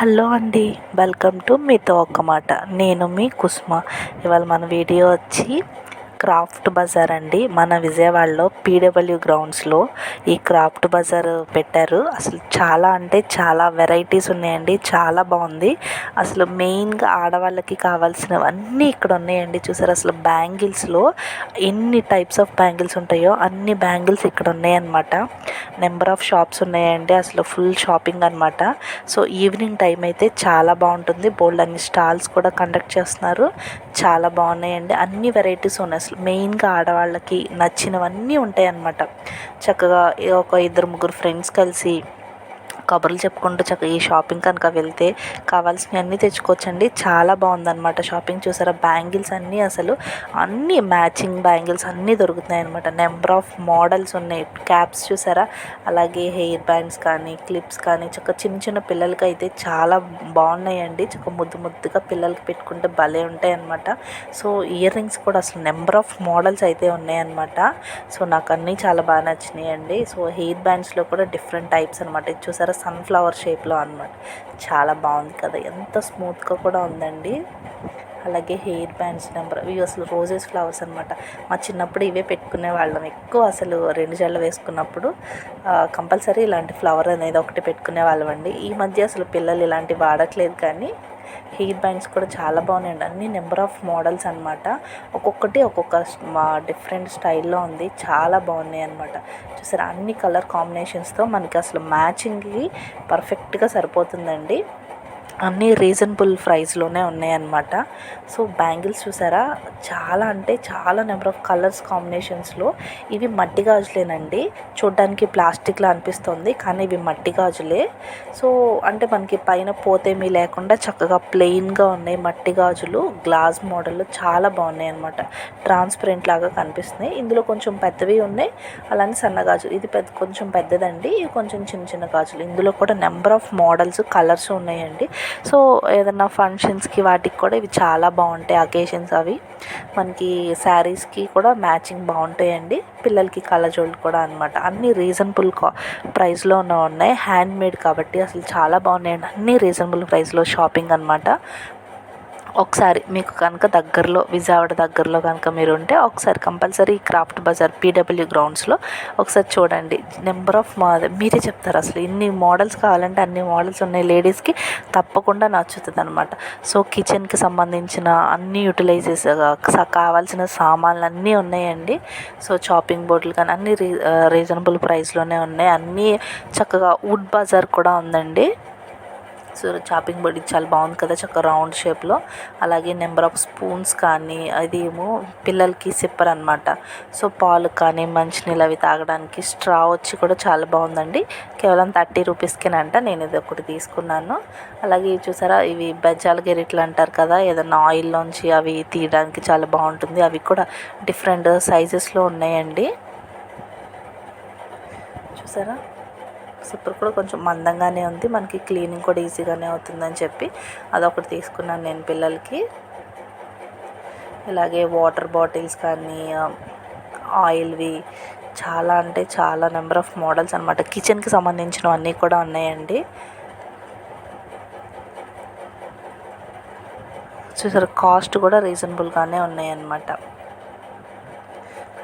Hello అండి welcome to మీతో ఒక మాట. నేను మీ కుస్మ. ఇవాళ మన వీడియో వచ్చి క్రాఫ్ట్ బజార్ అండి. మన విజయవాడలో పీడబ్ల్యూ గ్రౌండ్స్లో ఈ క్రాఫ్ట్ బజార్ పెట్టారు. అసలు చాలా అంటే చాలా వెరైటీస్ ఉన్నాయండి. చాలా బాగుంది. అసలు మెయిన్గా ఆడవాళ్ళకి కావాల్సినవన్నీ ఇక్కడ ఉన్నాయండి. చూసారు? అసలు బ్యాంగిల్స్లో ఎన్ని టైప్స్ ఆఫ్ బ్యాంగిల్స్ ఉంటాయో అన్ని బ్యాంగిల్స్ ఇక్కడ ఉన్నాయన్నమాట. నెంబర్ ఆఫ్ షాప్స్ ఉన్నాయండి. అసలు ఫుల్ షాపింగ్ అనమాట సో ఈవినింగ్ టైం అయితే చాలా బాగుంటుంది. బోల్డ్ అన్ని స్టాల్స్ కూడా కండక్ట్ చేస్తున్నారు. చాలా బాగున్నాయండి. అన్ని వెరైటీస్ ఉన్నాయి. మెయిన్గా ఆడవాళ్ళకి నచ్చినవన్నీ ఉంటాయి అన్నమాట చక్కగా ఒక ఇద్దరు ముగ్గురు ఫ్రెండ్స్ కలిసి కబుర్లు చెప్పుకుంటూ చక్కగా ఈ షాపింగ్ కనుక వెళ్తే కావాల్సినవి అన్నీ తెచ్చుకోవచ్చండి. చాలా బాగుందన్నమాట షాపింగ్. చూసారా బ్యాంగిల్స్ అన్నీ అసలు అన్నీ మ్యాచింగ్ బ్యాంగిల్స్ అన్నీ దొరుకుతున్నాయి అనమాట నెంబర్ ఆఫ్ మోడల్స్ ఉన్నాయి. క్యాప్స్ చూసారా అలాగే హెయిర్ బ్యాండ్స్ కానీ క్లిప్స్ కానీ చక్క చిన్న చిన్న పిల్లలకి అయితే చాలా బాగున్నాయండి. చక్క ముద్దు ముద్దుగా పిల్లలకి పెట్టుకుంటే భలే ఉంటాయి అనమాట సో ఇయర్ రింగ్స్ కూడా అసలు నెంబర్ ఆఫ్ మోడల్స్ అయితే ఉన్నాయన్నమాట. సో నాకు అన్నీ చాలా బాగా నచ్చినాయండి. సో హెయిర్ బ్యాండ్స్లో కూడా డిఫరెంట్ టైప్స్ అనమాట చూసారా సన్ఫ్లవర్ షేప్లో అనమాట చాలా బాగుంది కదా. ఎంత స్మూత్గా కూడా ఉందండి. అలాగే హెయిర్ బ్యాండ్స్ నెంబర్ ఇవి అసలు రోజెస్ ఫ్లవర్స్ అనమాట మా చిన్నప్పుడు ఇవే పెట్టుకునే వాళ్ళం ఎక్కువ అసలు రెండు జడలు వేసుకున్నప్పుడు కంపల్సరీ ఇలాంటి ఫ్లవర్ అనేది ఒకటి పెట్టుకునే వాళ్ళం అండి. ఈ మధ్య అసలు పిల్లలు ఇలాంటివి వాడట్లేదు కానీ హెయిర్ బ్యాండ్స్ కూడా చాలా బాగున్నాయండి. అన్ని నెంబర్ ఆఫ్ మోడల్స్ అనమాట ఒక్కొక్కటి ఒక్కొక్క డిఫరెంట్ స్టైల్లో ఉంది చాలా బాగున్నాయి అనమాట చూసారా అన్ని కలర్ కాంబినేషన్స్తో మనకి అసలు మ్యాచింగ్కి పర్ఫెక్ట్గా సరిపోతుందండి. అన్నీ రీజనబుల్ ప్రైస్లోనే ఉన్నాయన్నమాట. సో బ్యాంగిల్స్ చూసారా? చాలా అంటే చాలా నెంబర్ ఆఫ్ కలర్స్ కాంబినేషన్స్లో ఇవి మట్టి గాజులేనండి. చూడ్డానికి ప్లాస్టిక్లా అనిపిస్తుంది కానీ ఇవి మట్టి గాజులే. సో అంటే మనకి పైన పోతేమీ లేకుండా చక్కగా ప్లెయిన్గా ఉన్నాయి మట్టి గాజులు. గ్లాస్ మోడల్లో చాలా బాగున్నాయి అనమాట ట్రాన్స్పరెంట్ లాగా కనిపిస్తున్నాయి. ఇందులో కొంచెం పెద్దవి ఉన్నాయి అలానే సన్న గాజులు. ఇది పెద్ద కొంచెం పెద్దదండి. కొంచెం చిన్న చిన్న గాజులు. ఇందులో కూడా నెంబర్ ఆఫ్ మోడల్స్ కలర్స్ ఉన్నాయండి. సో ఏదన్నా ఫంక్షన్స్కి వాటికి కూడా ఇవి చాలా బాగుంటాయి అకేషన్స్ అవి. మనకి శారీస్కి కూడా మ్యాచింగ్ బాగుంటాయండి. పిల్లలకి కళ్ళజోళ్ళు కూడా అనమాట అన్నీ రీజనబుల్ కా ప్రైస్లో ఉన్నాయి. హ్యాండ్ మేడ్ కాబట్టి అసలు చాలా బాగున్నాయండి. అన్నీ రీజనబుల్ ప్రైస్లో షాపింగ్ అనమాట ఒకసారి మీకు కనుక దగ్గరలో విజయవాడ దగ్గరలో కనుక మీరు ఉంటే ఒకసారి కంపల్సరీ క్రాఫ్ట్ బజార్ పీడబ్ల్యూ గ్రౌండ్స్లో ఒకసారి చూడండి. నెంబర్ ఆఫ్ మాదే మీరే చెప్తారు అసలు ఇన్ని మోడల్స్ కావాలంటే అన్ని మోడల్స్ ఉన్నాయి లేడీస్కి తప్పకుండా నచ్చుతుంది అనమాట సో కిచెన్కి సంబంధించిన అన్ని యూటిలైజెస్ కావాల్సిన సామాన్లు అన్నీ ఉన్నాయండి. సో చాపింగ్ బోర్డులు కానీ అన్ని రీ రీజనబుల్ ప్రైస్లోనే ఉన్నాయి. అన్నీ చక్కగా వుడ్ బజార్ కూడా ఉందండి. సో చాపింగ్ బోర్డ్ చాలా బాగుంది కదా చక్కగా రౌండ్ షేప్లో అలాగే నెంబర్ ఆఫ్ స్పూన్స్ కానీ అది ఏమో పిల్లలకి సిప్పర్ అనమాట సో పాలు కానీ మంచినీళ్ళు అవి తాగడానికి స్ట్రా వచ్చి కూడా చాలా బాగుందండి. కేవలం థర్టీ రూపీస్కేనంట నేను ఇది ఒకటి తీసుకున్నాను. అలాగే చూసారా ఇవి బెజ్జాల గెరిట్లు అంటారు కదా ఏదైనా ఆయిల్లోంచి అవి తీయడానికి చాలా బాగుంటుంది. అవి కూడా డిఫరెంట్ సైజెస్లో ఉన్నాయండి. చూసారా? సిప్పర్ కూడా కొంచెం మందంగానే ఉంది. మనకి క్లీనింగ్ కూడా ఈజీగానే అవుతుందని చెప్పి అదొకటి తీసుకున్నాను నేను పిల్లలకి. ఇలాగే వాటర్ బాటిల్స్ కానీ ఆయిల్వి చాలా అంటే చాలా నెంబర్ ఆఫ్ మోడల్స్ అనమాట కిచెన్కి సంబంధించినవన్నీ కూడా ఉన్నాయండి. చూసారు కాస్ట్ కూడా రీజనబుల్గానే ఉన్నాయన్నమాట.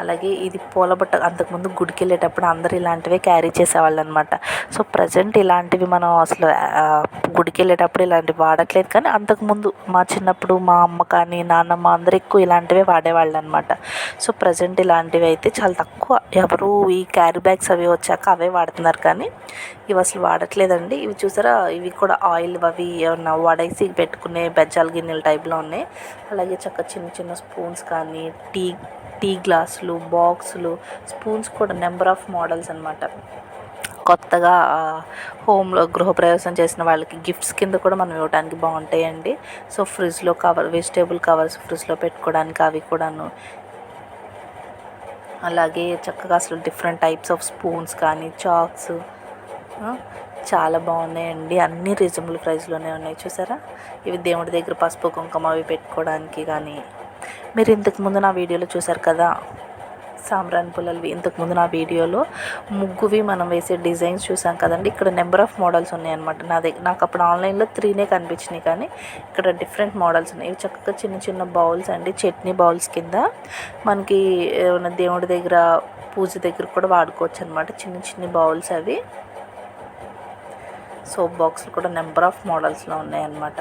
అలాగే ఇది పూలబట్ట అంతకుముందు గుడికి వెళ్ళేటప్పుడు అందరు ఇలాంటివే క్యారీ చేసేవాళ్ళు అనమాట సో ప్రజెంట్ ఇలాంటివి మనం అసలు గుడికి వెళ్ళేటప్పుడు ఇలాంటివి వాడట్లేదు. కానీ అంతకుముందు మా చిన్నప్పుడు మా అమ్మ కానీ నాన్నమ్మ అందరు ఎక్కువ ఇలాంటివే వాడేవాళ్ళు అనమాట సో ప్రజెంట్ ఇలాంటివి అయితే చాలా తక్కువ. ఎవరు ఈ క్యారీ బ్యాగ్స్ అవి వచ్చాక అవే వాడుతున్నారు. కానీ ఇవి అసలు వాడట్లేదండి. ఇవి చూసారా? ఇవి కూడా ఆయిల్ అవి ఏమన్నా వడేసి పెట్టుకునే బెజ్జాల గిన్నెల టైప్లో ఉన్నాయి. అలాగే చక్క చిన్న చిన్న స్పూన్స్ కానీ టీ టీ గ్లాసులు బాక్సులు స్పూన్స్ కూడా నెంబర్ ఆఫ్ మోడల్స్ అనమాట కొత్తగా హోమ్లో గృహప్రవేశం చేసిన వాళ్ళకి గిఫ్ట్స్ కింద కూడా మనం ఇవ్వడానికి బాగుంటాయండి. సో ఫ్రిడ్జ్లో కవర్ వెజిటేబుల్ కవర్స్ ఫ్రిడ్జ్లో పెట్టుకోవడానికి అవి కూడాను. అలాగే చక్కగా అసలు డిఫరెంట్ టైప్స్ ఆఫ్ స్పూన్స్ కానీ చాక్స్ చాలా బాగున్నాయండి. అన్నీ రీజనబుల్ ప్రైస్లోనే ఉన్నాయి. చూసారా? ఇవి దేవుడి దగ్గర పసుపు కుంకుమ అవి పెట్టుకోవడానికి కానీ మీరు ఇంతకుముందు నా వీడియోలో చూసారు కదా? సామ్రాన్ పుల్లలవి. ఇంతకుముందు నా వీడియోలో ముగ్గువి మనం వేసే డిజైన్స్ చూసాం కదండి. ఇక్కడ నెంబర్ ఆఫ్ మోడల్స్ ఉన్నాయన్నమాట. నా దగ్గర నాకు అప్పుడు ఆన్లైన్లో త్రీనే కనిపించినాయి కానీ ఇక్కడ డిఫరెంట్ మోడల్స్ ఉన్నాయి. ఇవి చక్కగా చిన్న చిన్న బౌల్స్ అండి. చట్నీ బౌల్స్ కింద మనకి ఏమైనా దేవుడి దగ్గర పూజ దగ్గర కూడా వాడుకోవచ్చు అనమాట చిన్న చిన్న బౌల్స్ అవి. సోప్ బాక్స్లు కూడా నెంబర్ ఆఫ్ మోడల్స్లో ఉన్నాయన్నమాట.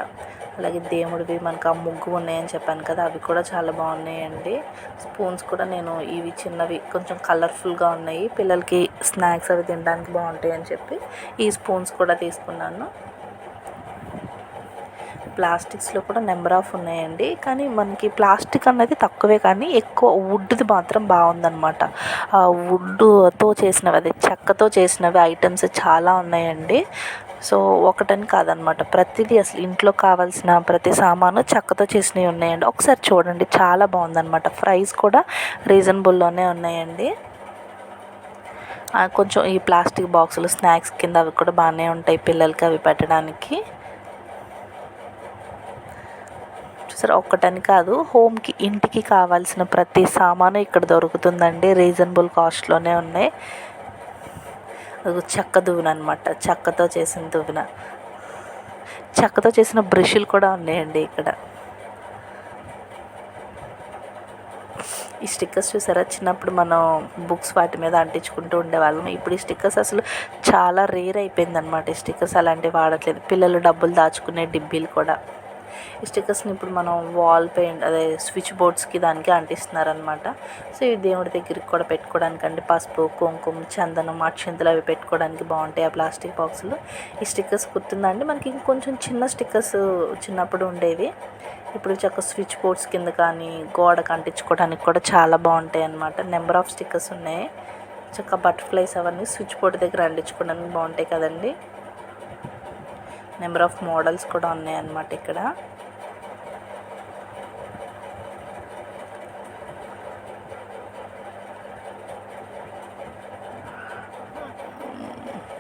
అలాగే దేవుడివి మనకు ఆ ముగ్గు ఉన్నాయని చెప్పాను కదా అవి కూడా చాలా బాగున్నాయండి. స్పూన్స్ కూడా నేను ఇవి చిన్నవి కొంచెం కలర్ఫుల్గా ఉన్నాయి. పిల్లలకి స్నాక్స్ అవి తినడానికి బాగుంటాయి అని చెప్పి ఈ స్పూన్స్ కూడా తీసుకున్నాను. ప్లాస్టిక్స్లో కూడా నెంబర్ ఆఫ్ ఉన్నాయండి. కానీ మనకి ప్లాస్టిక్ అన్నది తక్కువే కానీ ఎక్కువ వుడ్ది మాత్రం బాగుందనమాట ఆ వుడ్తో చేసినవి అదే చెక్కతో చేసినవి ఐటమ్స్ చాలా ఉన్నాయండి. సో ఒకటని కాదనమాట. ప్రతిదీ అసలు ఇంట్లో కావాల్సిన ప్రతి సామాను చెక్కతో చేసినవి ఉన్నాయండి. ఒకసారి చూడండి చాలా బాగుందనమాట. ప్రైస్ కూడా రీజనబుల్లోనే ఉన్నాయండి. కొంచెం ఈ ప్లాస్టిక్ బాక్సులు స్నాక్స్ కింద అవి కూడా బాగానే ఉంటాయి పిల్లలకి అవి పెట్టడానికి. చూసారా ఒక్కటని కాదు హోమ్కి ఇంటికి కావాల్సిన ప్రతి సామాను ఇక్కడ దొరుకుతుందండి. రీజనబుల్ కాస్ట్లోనే ఉన్నాయి. చెక్క దువ్వెన అనమాట చెక్కతో చేసిన దువ్వెన. చెక్కతో చేసిన బ్రష్లు కూడా ఉన్నాయండి ఇక్కడ. ఈ స్టిక్కర్స్ చూసారా? చిన్నప్పుడు మనం బుక్స్ వాటి మీద అంటించుకుంటూ ఉండేవాళ్ళం. ఇప్పుడు ఈ స్టిక్కర్స్ అసలు చాలా రేర్ అయిపోయింది అనమాట ఈ స్టిక్కర్స్ అలాంటివి వాడట్లేదు. పిల్లలు డబ్బులు దాచుకునే డిబ్బీలు కూడా. ఈ స్టిక్కర్స్ని ఇప్పుడు మనం వాల్ పెయింట్ అదే స్విచ్ బోర్డ్స్కి దానికి అంటిస్తున్నారనమాట. సో ఇవి దేవుడి దగ్గరికి కూడా పెట్టుకోవడానికి అంటే పసుపు కుంకుమ చందనం అక్షంతలు అవి పెట్టుకోవడానికి బాగుంటాయి ఆ ప్లాస్టిక్ బాక్సులు. ఈ స్టిక్కర్స్ గుర్తుందండి మనకి ఇంకొంచెం చిన్న స్టిక్కర్స్ చిన్నప్పుడు ఉండేవి. ఇప్పుడు చక్క స్విచ్ బోర్డ్స్ కింద కానీ గోడకు అంటించుకోవడానికి కూడా చాలా బాగుంటాయి అన్నమాట. నెంబర్ ఆఫ్ స్టిక్కర్స్ ఉన్నాయి. చక్క బటర్ఫ్లైస్ అవన్నీ స్విచ్ బోర్డ్ దగ్గర అంటించుకోవడానికి బాగుంటాయి కదండి. నెంబర్ ఆఫ్ మోడల్స్ కూడా ఉన్నాయన్నమాట ఇక్కడ.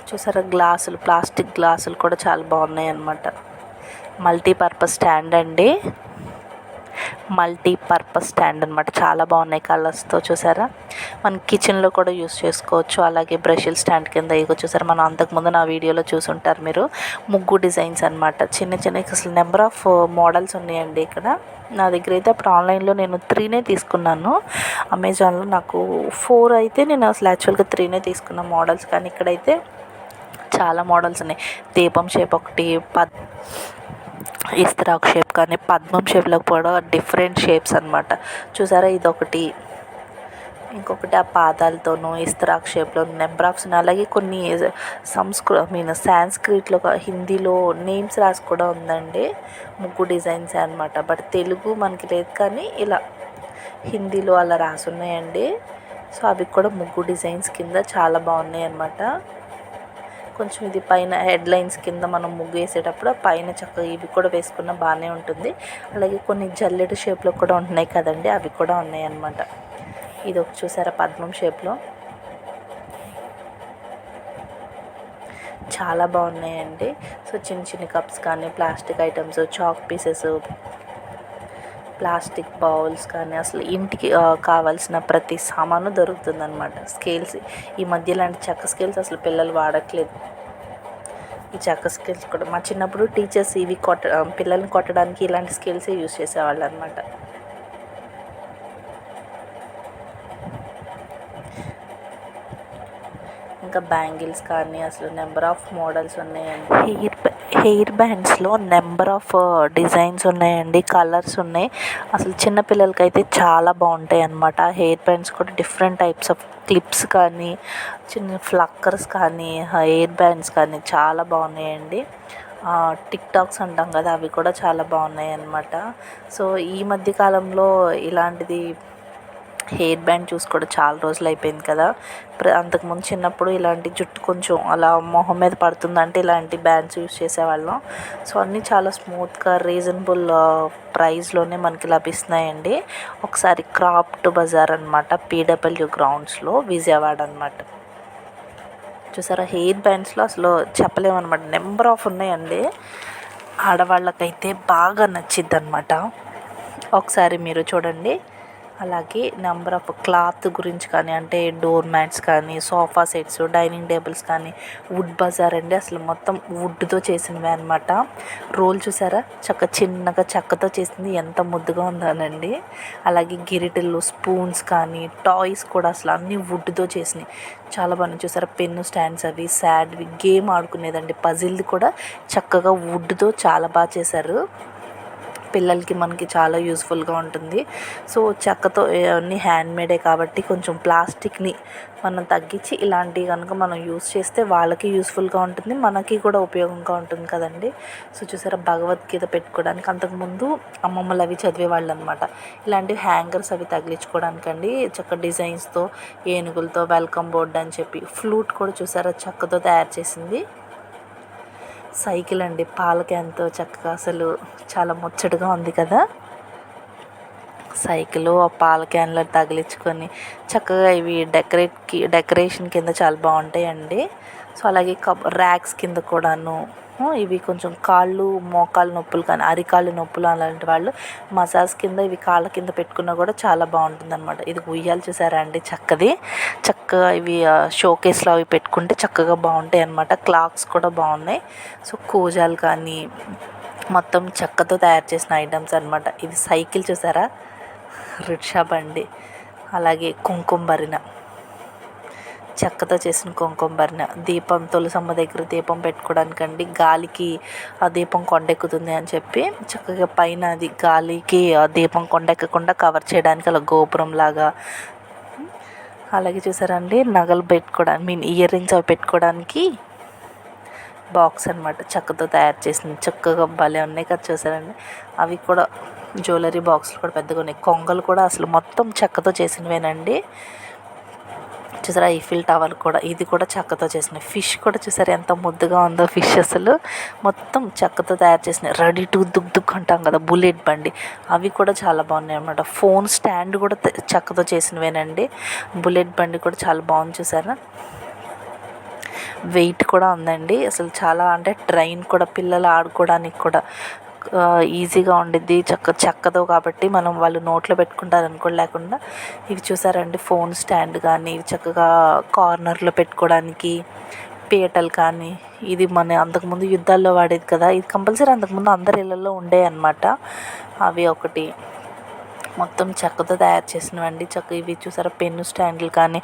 చూసారా గ్లాసులు ప్లాస్టిక్ గ్లాసులు కూడా చాలా బాగున్నాయి అన్నమాట మల్టీపర్పస్ స్టాండ్ అండి. మల్టీపర్పస్ స్టాండ్ అనమాట చాలా బాగున్నాయి కలర్స్తో చూసారా? మన కిచెన్లో కూడా యూస్ చేసుకోవచ్చు. అలాగే బ్రషిల్ స్టాండ్ కింద ఇగో చూసారా? మనం అంతకుముందు నా వీడియోలో చూసుంటారు మీరు. ముగ్గు డిజైన్స్ అనమాట చిన్న చిన్న అసలు నెంబర్ ఆఫ్ మోడల్స్ ఉన్నాయండి ఇక్కడ. నా దగ్గర అయితే అప్పుడు ఆన్లైన్లో నేను త్రీనే తీసుకున్నాను. అమెజాన్లో నాకు ఫోర్ అయితే నేను అసలు యాక్చువల్గా త్రీనే తీసుకున్న మోడల్స్ కానీ ఇక్కడైతే చాలా మోడల్స్ ఉన్నాయి. దీపం షేప్ ఒకటి పద్ ఇస్త్రాక్ షేప్ కానీ పద్మం షేప్లో కూడా డిఫరెంట్ షేప్స్ అనమాట చూసారా ఇదొకటి. ఇంకొకటి ఆ పాదాలతోనూ ఇస్త్రాక్ షేప్లో నెంబర్ ఆఫ్స్ అలాగే కొన్ని సంస్కృ మీన్ సాంస్క్రిట్లో హిందీలో నేమ్స్ రాసి కూడా ఉందండి. ముగ్గు డిజైన్స్ అనమాట బట్ తెలుగు మనకి లేదు కానీ ఇలా హిందీలో అలా రాసి ఉన్నాయండి సో అవి కూడా ముగ్గు డిజైన్స్ కింద చాలా బాగున్నాయి అనమాట కొంచెం ఇది పైన హెడ్ లైన్స్ కింద మనం ముగ్గు వేసేటప్పుడు పైన చక్కగా ఇవి కూడా వేసుకున్న బాగానే ఉంటుంది. అలాగే కొన్ని జల్లెడు షేప్లో కూడా ఉంటున్నాయి కదండి అవి కూడా ఉన్నాయి అన్నమాట. ఇది ఒక చూసారా పద్మం షేప్లో? చాలా బాగున్నాయండి. సో చిన్న చిన్న కప్స్ కానీ plastic items chalk pieces plastic bowls కానీ అసలు ఇంటికి కావాల్సిన ప్రతి సామాను దొరుకుతుందనమాట స్కేల్స్ ఈ మధ్య ఇలాంటి చెక్క స్కేల్స్ అసలు పిల్లలు వాడట్లేదు. ఈ చెక్క స్కేల్స్ కూడా మా చిన్నప్పుడు టీచర్స్ ఇవి కొట్ట పిల్లల్ని కొట్టడానికి ఇలాంటి స్కేల్సే యూస్ చేసేవాళ్ళు అనమాట ఇంకా బ్యాంగిల్స్ కానీ అసలు నెంబర్ ఆఫ్ మోడల్స్ ఉన్నాయండి. హెయిర్ హెయిర్ బ్యాండ్స్లో నెంబర్ ఆఫ్ డిజైన్స్ ఉన్నాయండి కలర్స్ ఉన్నాయి. అసలు చిన్నపిల్లలకి అయితే చాలా బాగుంటాయి అన్నమాట హెయిర్ బ్యాండ్స్ కూడా డిఫరెంట్ టైప్స్ ఆఫ్ క్లిప్స్ కానీ చిన్న ఫ్లక్కర్స్ కానీ హెయిర్ బ్యాండ్స్ కానీ చాలా బాగున్నాయండి. టిక్ టాక్స్ అంటాం కదా అవి కూడా చాలా బాగున్నాయి అన్నమాట సో ఈ మధ్య కాలంలో ఇలాంటిది హెయిర్ బ్యాండ్ చూసి కూడా చాలా రోజులు అయిపోయింది కదా. అంతకుముందు చిన్నప్పుడు ఇలాంటి జుట్టు కొంచెం అలా మొహం మీద పడుతుందంటే ఇలాంటి బ్యాండ్స్ యూస్ చేసేవాళ్ళం. సో అన్నీ చాలా స్మూత్గా రీజనబుల్ ప్రైస్లోనే మనకి లభిస్తున్నాయండి. ఒకసారి క్రాఫ్ట్ బజార్ అనమాట పీడబ్ల్యూ గ్రౌండ్స్లో విజయవాడ అనమాట చూసారా హెయిర్ బ్యాండ్స్లో అసలు చెప్పలేమన్నమాట నెంబర్ ఆఫ్ ఉన్నాయండి. ఆడవాళ్ళకైతే బాగా నచ్చిద్ది అనమాట ఒకసారి మీరు చూడండి. అలాగే నెంబర్ ఆఫ్ క్లాత్ గురించి కానీ అంటే డోర్ మ్యాట్స్ కానీ సోఫా సెట్స్ డైనింగ్ టేబుల్స్ కానీ వుడ్ బజార్ అండి. అసలు మొత్తం వుడ్తో చేసినవి అనమాట రోల్ చూసారా? చక్క చిన్నగా చెక్కతో చేసింది. ఎంత ముద్దుగా ఉందానండి. అలాగే గిరిటెలు స్పూన్స్ కానీ టాయ్స్ కూడా అసలు అన్నీ వుడ్తో చేసినాయి. చాలా బాగా చూసారా? పెన్ను స్టాండ్స్ అవి సాడ్వి గేమ్ ఆడుకునేదండి. పజిల్ది కూడా చక్కగా వుడ్తో చాలా బాగా చేశారు. పిల్లలకి మనకి చాలా యూస్ఫుల్గా ఉంటుంది. సో చెక్కతో అన్నీ హ్యాండ్మేడే కాబట్టి కొంచెం ప్లాస్టిక్ని మనం తగ్గించి ఇలాంటివి కనుక మనం యూస్ చేస్తే వాళ్ళకి యూస్ఫుల్గా ఉంటుంది మనకి కూడా ఉపయోగంగా ఉంటుంది కదండి. సో చూసారా భగవద్గీత పెట్టుకోవడానికి అంతకుముందు అమ్మమ్మలు అవి చదివేవాళ్ళు అనమాట ఇలాంటి హ్యాంగర్స్ అవి తగిలించుకోవడానికండి చక్క డిజైన్స్తో ఏనుగులతో వెల్కమ్ బోర్డ్ అని చెప్పి ఫ్లూట్ కూడా చూసారా చెక్కతో తయారు చేసింది. సైకిల్ అండి. పాల క్యాన్తో చక్కగా అసలు చాలా ముచ్చటగా ఉంది కదా. సైకిల్ ఆ పాల క్యాన్లో తగిలించుకొని చక్కగా ఇవి డెకరేట్కి డెకరేషన్ కింద చాలా బాగుంటాయండి. సో అలాగే కప్ ర్యాక్స్ కింద కూడాను ఇవి కొంచెం కాళ్ళు మోకాలు నొప్పులు కానీ అరికాళ్ళు నొప్పులు అలాంటి వాళ్ళు మసాజ్ కింద ఇవి కాళ్ళ కింద పెట్టుకున్నా కూడా చాలా బాగుంటుంది అనమాట ఇది ఉయ్యాలు చూసారా అండి? చక్కది. చక్కగా ఇవి షోకేస్లో అవి పెట్టుకుంటే చక్కగా బాగుంటాయి అనమాట క్లాక్స్ కూడా బాగున్నాయి. సో కూజాలు కానీ మొత్తం చెక్కతో తయారు చేసిన ఐటమ్స్ అనమాట ఇది సైకిల్ చూసారా రిక్షా బండి. అలాగే కుంకుమ భరిన చెక్కతో చేసిన కుంకుమ భరణ దీపం తులసమ్మ దగ్గర దీపం పెట్టుకోవడానికండి గాలికి ఆ దీపం కొండెక్కుతుంది అని చెప్పి చక్కగా పైన అది గాలికి ఆ దీపం కొండెక్కకుండా కవర్ చేయడానికి అలా గోపురం లాగా అలాగే చూసారండి నగలు పెట్టుకోవడానికి మీన్ ఇయర్ రింగ్స్ అవి పెట్టుకోవడానికి బాక్స్ అనమాట చెక్కతో తయారు చేసింది. చక్కగా భలే ఉన్నాయి కదా చూసారండి. అవి కూడా జ్యువెలరీ బాక్స్లు కూడా పెద్దగా ఉన్నాయి కొంగలు కూడా అసలు మొత్తం చెక్కతో చేసినవేనండి. చూసారా? ఈఫిల్ టవర్ కూడా ఇది కూడా చెక్కతో చేసిన ఫిష్ కూడా చూసారు? ఎంత ముద్దుగా ఉందో ఫిష్ అసలు. మొత్తం చెక్కతో తయారు చేసిన రెడీ టు దుక్ దుక్ అంటాం కదా బుల్లెట్ బండి. అవి కూడా చాలా బాగున్నాయి అనమాట ఫోన్ స్టాండ్ కూడా చెక్కతో చేసినవేనండి. బుల్లెట్ బండి కూడా చాలా బాగుంది చూసారా? వెయిట్ కూడా ఉందండి. అసలు చాలా అంటే ట్రైన్ కూడా పిల్లలు ఆడుకోవడానికి కూడా ఈజీగా ఉండిద్ది చక్క చెక్కదో కాబట్టి మనం వాళ్ళు నోట్లో పెట్టుకుంటారు అనుకోండి లేకుండా ఇవి చూసారండి ఫోన్ స్టాండ్ కానీ ఇవి చక్కగా కార్నర్లో పెట్టుకోవడానికి పీటలు కానీ ఇది మన అంతకుముందు యుద్ధాల్లో వాడేది కదా ఇది కంపల్సరీ అంతకుముందు అందరి ఇళ్ళల్లో ఉండే అనమాట అవి ఒకటి. మొత్తం చెక్కతో తయారు చేసినవండి. చెక్క ఇవి చూసారా? పెన్ను స్టాండ్లు కానీ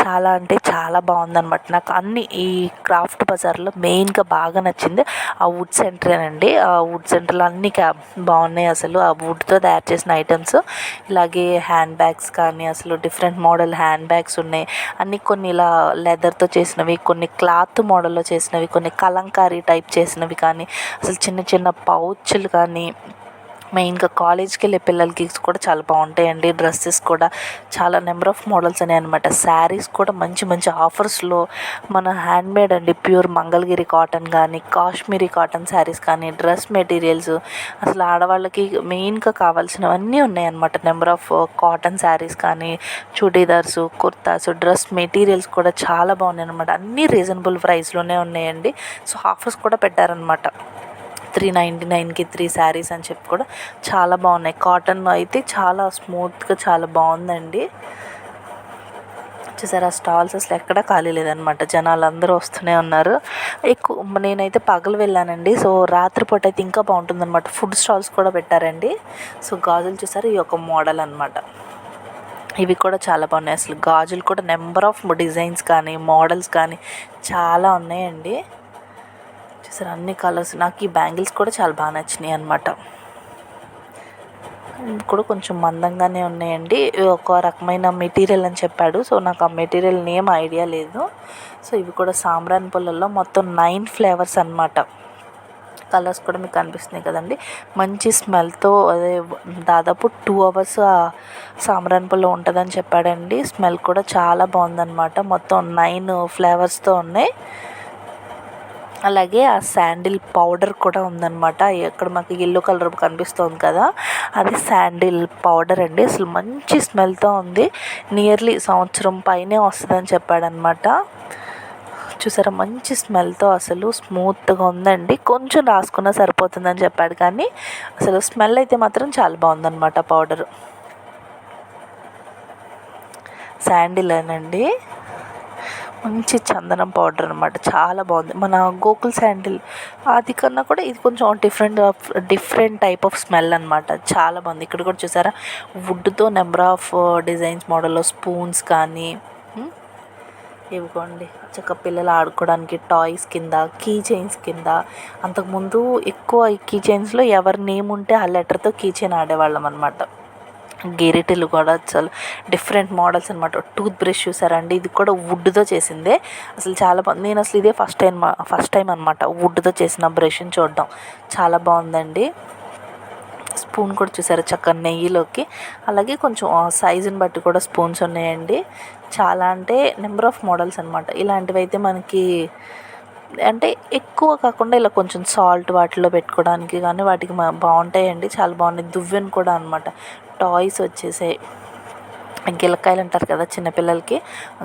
చాలా అంటే చాలా బాగుందనమాట నాకు అన్ని ఈ క్రాఫ్ట్ బజార్లో మెయిన్గా బాగా నచ్చింది ఆ వుడ్ సెంటరేనండి. ఆ వుడ్ సెంటర్లో అన్ని బాగున్నాయి అసలు. ఆ వుడ్తో తయారు చేసిన ఐటమ్స్. ఇలాగే హ్యాండ్ బ్యాగ్స్ కానీ అసలు డిఫరెంట్ మోడల్ హ్యాండ్ బ్యాగ్స్ ఉన్నాయి. అన్ని కొన్ని ఇలా లెదర్తో చేసినవి కొన్ని క్లాత్ మోడల్లో చేసినవి కొన్ని కలంకారీ టైప్ చేసినవి కానీ అసలు చిన్న చిన్న పౌచ్లు కానీ మెయిన్గా కాలేజ్కి వెళ్ళే పిల్లలకి కూడా చాలా బాగుంటాయండి. డ్రెస్సెస్ కూడా చాలా నెంబర్ ఆఫ్ మోడల్స్ ఉన్నాయి అనమాట శారీస్ కూడా మంచి మంచి ఆఫర్స్లో మన హ్యాండ్మేడ్ అండి. ప్యూర్ మంగళగిరి కాటన్ కానీ కాశ్మీరీ కాటన్ శారీస్ కానీ డ్రెస్ మెటీరియల్స్ అసలు ఆడవాళ్ళకి మెయిన్గా కావాల్సినవన్నీ ఉన్నాయన్నమాట. నెంబర్ ఆఫ్ కాటన్ శారీస్ కానీ చుడీదార్స్ కుర్తాస్ డ్రెస్ మెటీరియల్స్ కూడా చాలా బాగున్నాయి అనమాట అన్నీ రీజనబుల్ ప్రైస్లోనే ఉన్నాయండి. సో ఆఫర్స్ కూడా పెట్టారనమాట త్రీ నైంటీ నైన్కి త్రీ శారీస్ అని చెప్పి కూడా చాలా బాగున్నాయి. కాటన్ అయితే చాలా స్మూత్గా చాలా బాగుందండి. చూసారా స్టాల్స్ అసలు ఎక్కడ ఖాళీ లేదనమాట జనాలు అందరూ వస్తూనే ఉన్నారు. ఎక్కువ నేనైతే పగలు వెళ్ళానండి. సో రాత్రిపూట అయితే ఇంకా బాగుంటుందన్నమాట. ఫుడ్ స్టాల్స్ కూడా పెట్టారండి. సో గాజులు చూసారు ఈ యొక్క మోడల్ అనమాట ఇవి కూడా చాలా బాగున్నాయి. అసలు గాజులు కూడా నెంబర్ ఆఫ్ డిజైన్స్ కానీ మోడల్స్ కానీ చాలా ఉన్నాయండి. చేశారు అన్ని కలర్స్. నాకు ఈ బ్యాంగిల్స్ కూడా చాలా బాగా నచ్చినాయి అనమాట కూడా కొంచెం మందంగానే ఉన్నాయండి. ఒక రకమైన మెటీరియల్ అని చెప్పాడు. సో నాకు ఆ మెటీరియల్ నేమ్ ఐడియా లేదు. సో ఇవి కూడా సాంబ్రాన్ పుల్లల్లో మొత్తం నైన్ ఫ్లేవర్స్ అనమాట కలర్స్ కూడా మీకు కనిపిస్తున్నాయి కదండి. మంచి స్మెల్తో అదే దాదాపు టూ అవర్స్ సాంబ్రాన్ పుల్ల ఉంటుందని చెప్పాడండి. స్మెల్ కూడా చాలా బాగుందన్నమాట. మొత్తం నైన్ ఫ్లేవర్స్తో ఉన్నాయి. అలాగే ఆ శాండిల్ పౌడర్ కూడా ఉందన్నమాట. ఎక్కడ మాకు ఎల్లో కలర్ కనిపిస్తుంది కదా. అది శాండిల్ పౌడర్ అండి. అసలు మంచి స్మెల్తో ఉంది. నియర్లీ సంవత్సరం పైనే వస్తుందని చెప్పాడనమాట చూసారా మంచి స్మెల్తో అసలు స్మూత్గా ఉందండి. కొంచెం రాసుకున్నా సరిపోతుందని చెప్పాడు కానీ అసలు స్మెల్ అయితే మాత్రం చాలా బాగుందన్నమాట పౌడర్. శాండిలేనండి మంచి చందనం పౌడర్ అనమాట చాలా బాగుంది. మన గోకుల్ శాండిల్ అది కన్నా కూడా ఇది కొంచెం different different type of smell అనమాట చాలా బాగుంది. ఇక్కడ కూడా చూసారా? వుడ్తో నెంబర్ ఆఫ్ డిజైన్స్ మోడల్లో స్పూన్స్ కానీ ఇవ్వండి ఇవిగోండి చక్క పిల్లలు ఆడుకోవడానికి టాయ్స్ కింద కీ చైన్స్ కింద. అంతకుముందు ఎక్కువ ఈ కీ చైన్స్లో ఎవరి నేమ్ ఉంటే ఆ లెటర్తో కీ చైన్ ఆడేవాళ్ళం అనమాట గెరిటెలు కూడా చాలా డిఫరెంట్ మోడల్స్ అనమాట టూత్ బ్రష్ చూసారండి? ఇది కూడా వుడ్తో చేసిందే. అసలు చాలా బాగుంది నేను అసలు ఇదే ఫస్ట్ టైం ఫస్ట్ టైం అనమాట వుడ్తో చేసిన బ్రష్ని చూడడం. చాలా బాగుందండి. స్పూన్ కూడా చూసారు? చక్కగా నెయ్యిలోకి. అలాగే కొంచెం సైజుని బట్టి కూడా స్పూన్స్ ఉన్నాయండి. చాలా అంటే నెంబర్ ఆఫ్ మోడల్స్ అనమాట ఇలాంటివి అయితే మనకి అంటే ఎక్కువ కాకుండా ఇలా కొంచెం సాల్ట్ వాటిలో పెట్టుకోవడానికి కానీ వాటికి బాగుంటాయండి. చాలా బాగున్నాయి. దువ్వెన కూడా అనమాట టాయ్స్ వచ్చేసాయి. గిలకాయలు అంటారు కదా చిన్నపిల్లలకి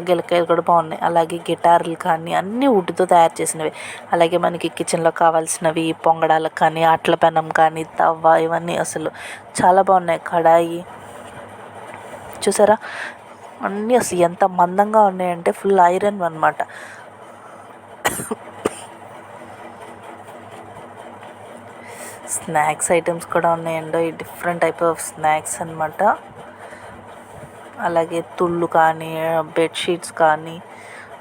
గిలకాయలు కూడా బాగున్నాయి. అలాగే గిటార్లు కానీ అన్నీ వుడ్తో తయారు చేసినవి. అలాగే మనకి కిచెన్లో కావాల్సినవి పొంగడాలకు కానీ అట్ల పెనం కానీ తవ్వ ఇవన్నీ అసలు చాలా బాగున్నాయి. కడాయి చూసారా? అన్నీ అసలు ఎంత మందంగా ఉన్నాయంటే ఫుల్ ఐరన్ అనమాట స్నాక్స్ ఐటమ్స్ కూడా ఉన్నాయండి. ఈ డిఫరెంట్ టైప్ ఆఫ్ స్నాక్స్ అనమాట అలాగే తుళ్ళు కానీ బెడ్షీట్స్ కానీ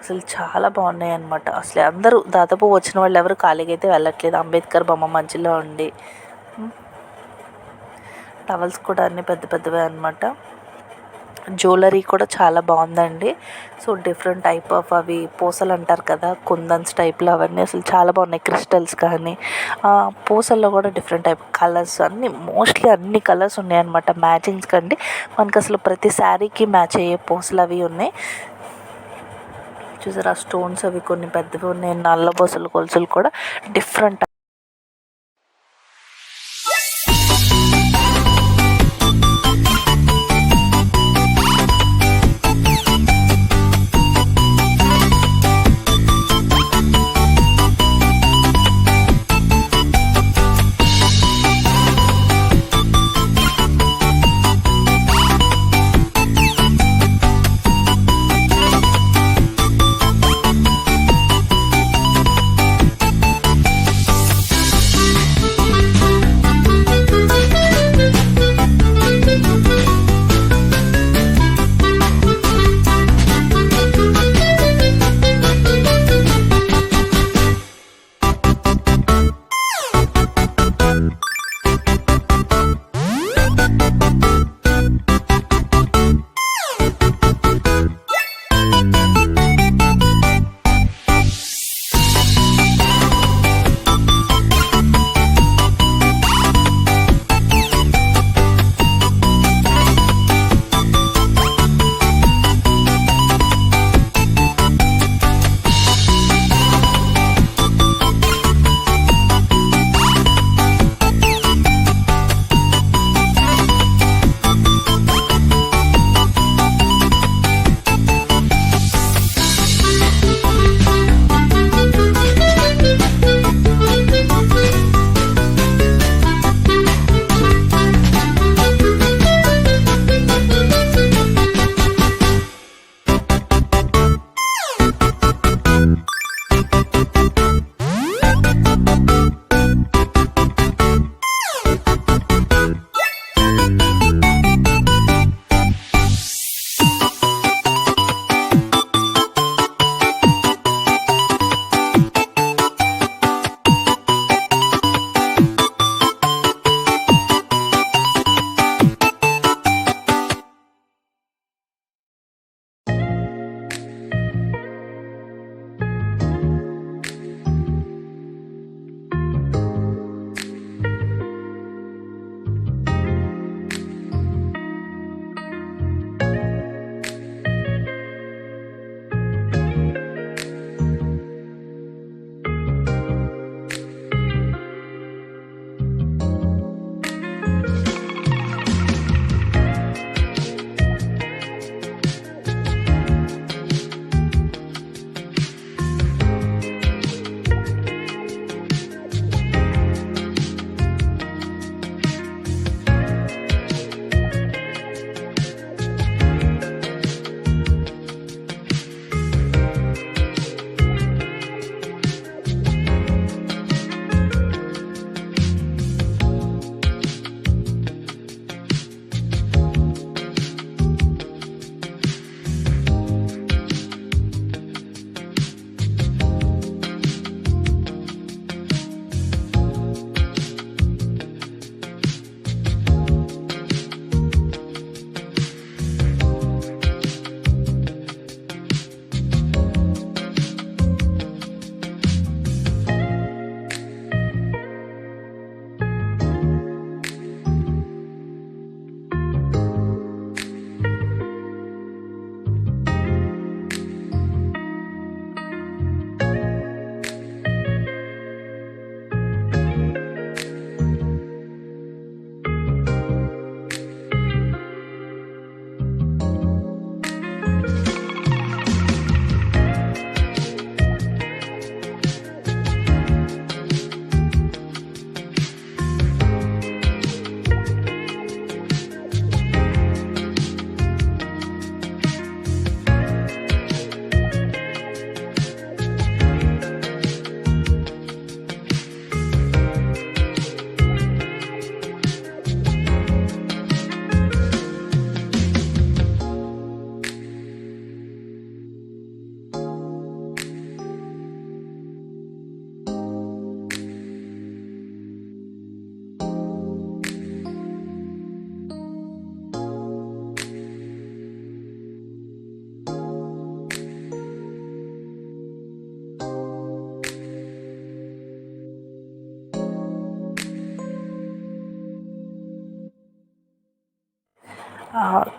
అసలు చాలా బాగున్నాయి అనమాట అసలు అందరూ దాదాపు వచ్చిన వాళ్ళు ఎవరు ఖాళీగా అయితే వెళ్ళట్లేదు. అంబేద్కర్ బొమ్మ మధ్యలో ఉండి. టవల్స్ కూడా అన్నీ పెద్ద పెద్దవే అనమాట జ్యువెలరీ కూడా చాలా బాగుందండి. సో డిఫరెంట్ టైప్ ఆఫ్ అవి పూసలు అంటారు కదా కుందన్స్ టైప్లో అవన్నీ అసలు చాలా బాగున్నాయి. క్రిస్టల్స్ కానీ పూసల్లో కూడా డిఫరెంట్ టైప్ కలర్స్ అన్నీ మోస్ట్లీ అన్ని కలర్స్ ఉన్నాయన్నమాట. మ్యాచింగ్స్ కండి మనకు అసలు ప్రతి శారీకి మ్యాచ్ అయ్యే పూసలు అవి ఉన్నాయి. చూసారు ఆ స్టోన్స్ అవి కొన్ని పెద్దవి ఉన్నాయి నల్ల పూసలు కొలుసులు కూడా డిఫరెంట్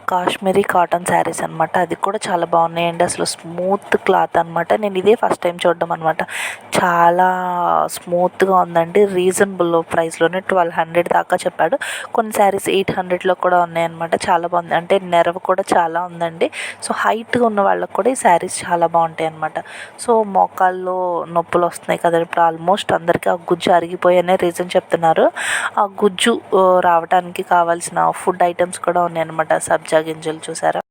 కాశ్మీరీ కాటన్ శారీస్ అనమాట అది కూడా చాలా బాగున్నాయండి. అసలు స్మూత్ క్లాత్ అనమాట నేను ఇదే ఫస్ట్ టైం చూడడం అనమాట చాలా స్మూత్గా ఉందండి. రీజనబుల్ ప్రైస్లోనే ట్వెల్వ్ హండ్రెడ్ దాకా చెప్పాడు. కొన్ని శారీస్ ఎయిట్ హండ్రెడ్లో కూడా ఉన్నాయన్నమాట. చాలా బాగుంది. అంటే నెరవ కూడా చాలా ఉందండి. సో హైట్గా ఉన్న వాళ్ళకి కూడా ఈ శారీస్ చాలా బాగుంటాయి అనమాట సో మోకాల్లో నొప్పులు వస్తున్నాయి కదా ఇప్పుడు ఆల్మోస్ట్ అందరికీ ఆ గుజ్జు అరిగిపోయనే రీజన్ చెప్తున్నారు. ఆ గుజ్జు రావడానికి కావాల్సిన ఫుడ్ ఐటమ్స్ కూడా ఉన్నాయన్నమాట. సబ్జా గింజలు చూసారా?